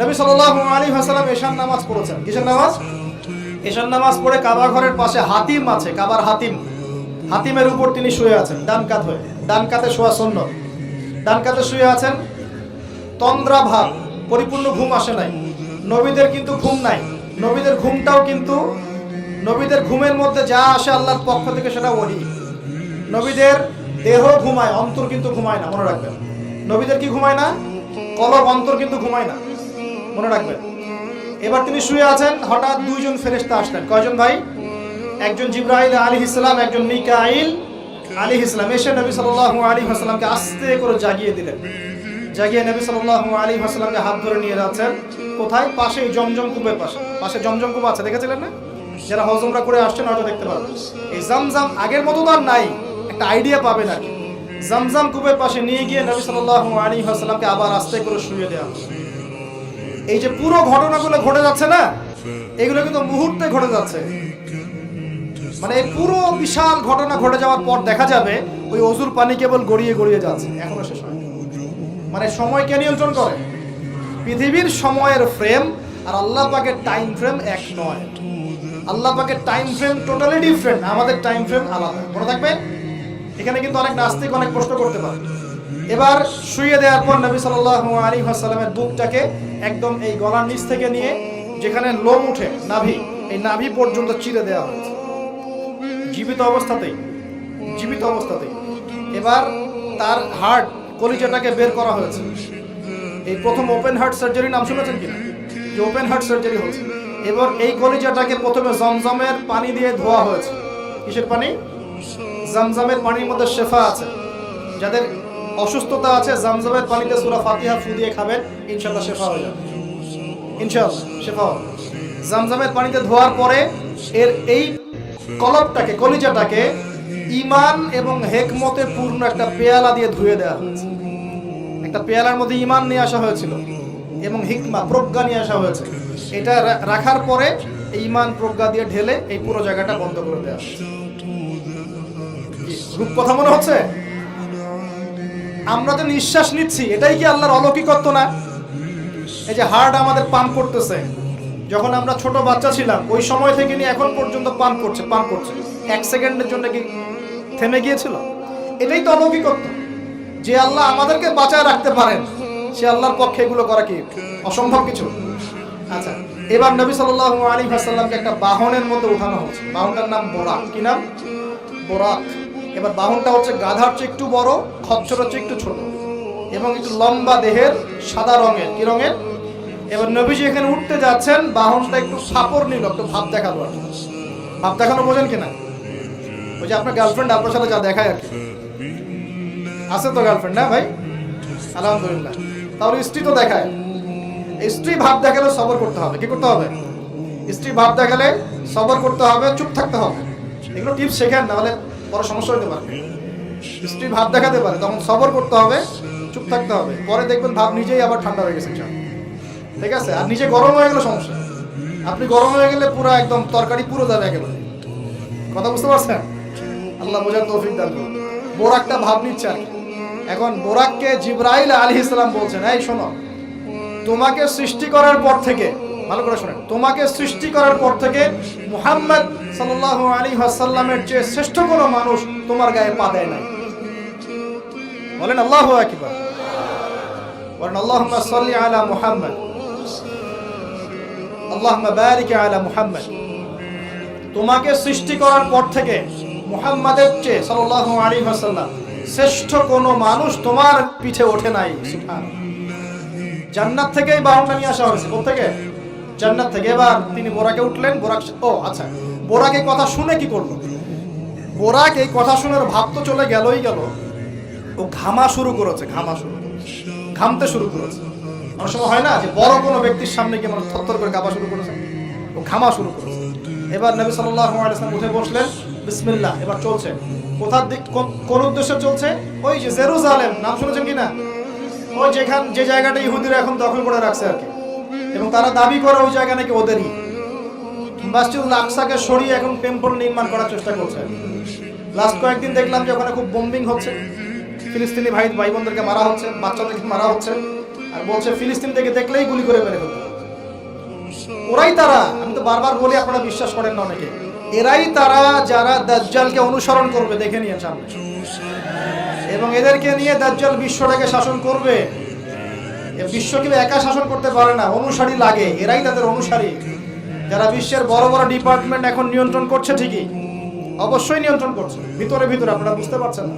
নবী সাল্লাল্লাহু আলাইহি ওয়াসাল্লাম এশার নামাজ পড়েছেন। কিসের নামাজ? এশার নামাজ পড়ে কাবা ঘরের পাশে হাতিম আছে, কাবার হাতিম। হাতিমের উপর তিনি শুয়ে আছেন, ডান কাত হয়ে। ডান কাতে শোয়া শূন্য ডান কাতে শুয়ে আছেন, তন্দ্রা ভাব, পরিপূর্ণ ঘুম আসে নাই। নবীদের কিন্তু ঘুম নাই। নবীদের ঘুমটাও কিন্তু, নবীদের ঘুমের মধ্যে যা আসে আল্লাহর পক্ষ থেকে সেটা ওহি নবীদের দেহ ঘুমায়, অন্তর কিন্তু ঘুমায় না, মনে রাখবেন। নবীদের কি ঘুমায় না? কলব, অন্তর কিন্তু ঘুমায় না। মনে রাখবেন। এবার তিনি শুয়ে আছেন, হঠাৎ দুইজন ফেরেশতা আসলেন। কয়জন ভাই? একজন জিব্রাইল আলী ইসলাম একজন মিকাইল আলী ইসলাম এসে নবী সাল্লাল্লাহু আলী হাসলামকে আস্তে করে জাগিয়ে দিলেন। জাগিয়ে নবী সাল্লাল্লাহু আলী হাসলামকে হাত ধরে নিয়ে যাচ্ছেন। কোথায়? পাশে জমজম কূপের পাশে। পাশে জমজম কূপ আছে, দেখেছিলেন না? যারা হজমরা করে আসছেন হয়তো দেখতে পাবেন। এই জামজাম আগের মতো তো আর নাই। একটা আইডিয়া পাবে না জামজাম কূপের পাশে নিয়ে গিয়ে নবী সাল্লাল্লাহু আলী হাসলামকে আবার আস্তে করে শুয়ে দেওয়া। এই যে পুরো ঘটনাগুলো ঘটে যাচ্ছে না, এগুলো কিন্তু মুহূর্তে ঘটে যাচ্ছে। মানে এই পুরো বিশাল ঘটনা ঘটে যাওয়ার পর দেখা যাবে ওই অজুর পানি কেবল গড়িয়ে গড়িয়ে যাচ্ছে, এখনও শেষ হয়নি। মানে সময়কে নিয়ন্ত্রণ করে? পৃথিবীর সময়ের ফ্রেম আর আল্লাহ পাকের টাইম ফ্রেম এক নয়। আল্লাহ পাকের টাইম ফ্রেম টোটালি ডিফারেন্ট আমাদের টাইম ফ্রেম আলাদা। মনে থাকবে? এখানে কিন্তু অনেক নাস্তিক অনেক প্রশ্ন করতে পারে। এবার শুয়ে দেওয়ার পর নবী সাল্লাল্লাহু আলাইহি ওয়াসাল্লামের বুকটাকে একদম এই গলার নিচ থেকে নিয়ে যেখানে লোম উঠে, নাভি, এই নাভি পর্যন্ত চিরে দেওয়া হয়েছে। জীবিত অবস্থাতেই জীবিত অবস্থাতেই। এবার তার হার্ট, কলিজাটাকে বের করা হয়েছে। এই প্রথম ওপেন হার্ট সার্জারি নাম শুনেছেন কিনা? যে ওপেন হার্ট সার্জারি হয়েছে। এবার এই কলিজাটাকে প্রথমে জমজমের পানি দিয়ে ধোয়া হয়েছে। কিসের পানি? জমজমের পানির মধ্যে শেফা আছে। যাদের অসুস্থতা আছে, জামজামের পানিতে সুরা ফাতিহা ফু দিয়ে খাবেন ইনশাল্লাহ শেফা হয়ে যাবে। ইনশাল্লাহ শেফা হবে জমজমের পানিতে ধোয়ার পরে এর এই কলবটাকে কলিজাটাকে ইমান এবং হেকমতে পূর্ণ একটা পেয়ালা দিয়ে ধুয়ে দেওয়া হয়েছে। একটা পেয়ালার মধ্যে ইমান নিয়ে আসা হয়েছিল এবং হিকমা, প্রজ্ঞা নিয়ে আসা হয়েছে। এটা রাখার পরে এই ইমান প্রজ্ঞা দিয়ে ঢেলে এই পুরো জায়গাটা বন্ধ করে দেওয়া রূপ কথা মনে হচ্ছে? আমরা যে নিঃশ্বাস নিচ্ছি, এটাই কি আল্লাহর অলৌকিকত্ব না? এই যে হার্ট আমাদের পাম্প করতেছে। যখন আমরা ছোট বাচ্চা ছিলাম, ওই সময় থেকে নিয়ে এখন পর্যন্ত পাম্প করছে পাম্প করছে। এক সেকেন্ডের জন্য কি থেমে গিয়েছিল? এটাই তো অলৌকিকত্ব। যে আল্লাহ আমাদেরকে বাঁচায় রাখতে পারেন, সে আল্লাহর পক্ষে এগুলো করা কি অসম্ভব কিছু? আচ্ছা এবার নবী সাল্লাল্লাহু আলাইহি ওয়াসাল্লামকে একটা বাহনের মধ্যে উঠানো হচ্ছে। বাহনটার নাম বোরাক কি নাম? বোরাক এবার বাহনটা হচ্ছে গাধার চেয়ে একটু বড় খচ্চরের চেয়ে একটু ছোট। এবং একটু লম্বা দেহের সাদা রঙের। কি রঙের? এবার নবীজি এখানে উঠতে যাচ্ছেন, বাহনটা একটু ফাপড় নিল, একটু ভাব দেখাল আর ভাব দেখানো বোঝেন কিনা? ওই যে আপনার গার্লফ্রেন্ড আপনার সাথে যা দেখায় আর কি। আছে তো গার্লফ্রেন্ড না ভাই? আলহামদুলিল্লাহ। তাহলে স্ত্রী তো দেখায়। স্ত্রী ভাব দেখালে সবর করতে হবে। কি করতে হবে? স্ত্রী ভাব দেখালে সবর করতে হবে, চুপ থাকতে হবে। এগুলো টিপস শেখেন না হলে বড় সমস্যা হতে পারে। স্ত্রী ভাব দেখাতে পারে, তখন সবর করতে হবে, চুপ থাকতে হবে। পরে দেখবেন ভাব নিজেই আবার ঠান্ডা হয়ে গেছে ঠিক আছে? আর নিজে গরম হয়ে গেলে সমস্যা আপনি গরম হয়ে গেলে পুরো একদম তরকারি পুরো যাবে একেবারে। কথা বুঝতে পারছেন? আল্লাহ বোঝার তৌফিক দান বোরাকটা ভাব নিচ্ছে আর এখন বোরাককে জিব্রাইল আলী ইসলাম বলছেন, এই শোনো, তোমাকে সৃষ্টি করার পর থেকে, ভালো করে শোনেন, তোমাকে সৃষ্টি করার পর থেকে মুহাম্মদ সাল্লাল্লাহু আলী হাসাল্লামের চেয়ে শ্রেষ্ঠ কোনো মানুষ তোমার গায়ে পা দেয় নাই। বলেন আল্লাহ আকবার। বলেন, আল্লাহুম্মা সাল্লি আলা মুহাম্মদ। আল্লাহুম্মা বারিক আলা মুহাম্মদ। তোমাকে সৃষ্টি করার পর থেকে মুহাম্মাদের চেয়ে সাল্লাল্লাহু আলাইহি ওয়াসাল্লাম শ্রেষ্ঠ কোনো মানুষ তোমার পিঠে ওঠে নাই। জান্নাত থেকেই বাহনটা নিয়ে আসা হয়েছে। কোথেকে? জান্নাত থেকে এবার তিনি বোরাকে উঠলেন। বোরাক ও আচ্ছা। বোরাক এই কথা শুনে কি করল? বোরাক এই কথা শুনে ভাব তো চলে গেলই গেল। ও ঘামা শুরু করেছে, ঘামা শুরু ঘামতে শুরু করেছে। অনেক সময় হয় না যে বড় কোনো ব্যক্তির সামনে গিয়ে মানুষ থরথর করে কাঁপা শুরু করেছে? ও ঘামা শুরু করেছে। এবার নবী সাল্লাল্লাহু আলাইহি ওয়াসাল্লাম উঠে বসলেন, বিসমিল্লাহ, এবার চলছে। কোথার দিক কোন উদ্দেশ্যে চলছে? ওই যে জেরুজালেম, নাম শুনেছেন কিনা? ওই যেখান, যে জায়গাটা ইহুদিরা এখন দখল করে রাখছে আর কি। এবং তারা দাবি করে ওই জায়গা নাকি ওদেরই। মাসজিদুল আকসাকে সরিয়ে এখন টেম্পল নির্মাণ করার চেষ্টা করছে। লাস্ট কয়েকদিন দেখলাম যে ওখানে খুব বোম্বিং হচ্ছে। ফিলিস্তিনি ভাই ভাই বোনদেরকে মারা হচ্ছে, বাচ্চাদেরকে মারা হচ্ছে। আর বলছে, ফিলিস্তিন থেকে দেখলেই গুলি করে মেরে ফেলতে ওরাই তারা। আমি তো বারবার বলি, আপনারা বিশ্বাস করেন না অনেকে। এরাই তারা যারা দাজ্জালকে অনুসরণ করবে, দেখে নিয়ে এবং এদেরকে নিয়ে দাজ্জাল বিশ্বটাকে শাসন করবে। এ বিশ্ব কেউ একা শাসন করতে পারে না, অনুসারী লাগে, এরাই তাদের অনুসারী। যারা বিশ্বের বড় বড় ডিপার্টমেন্ট এখন নিয়ন্ত্রণ করছে ঠিকই, অবশ্যই নিয়ন্ত্রণ করছে, ভিতরে ভিতরে, আপনারা বুঝতে পারছেন না।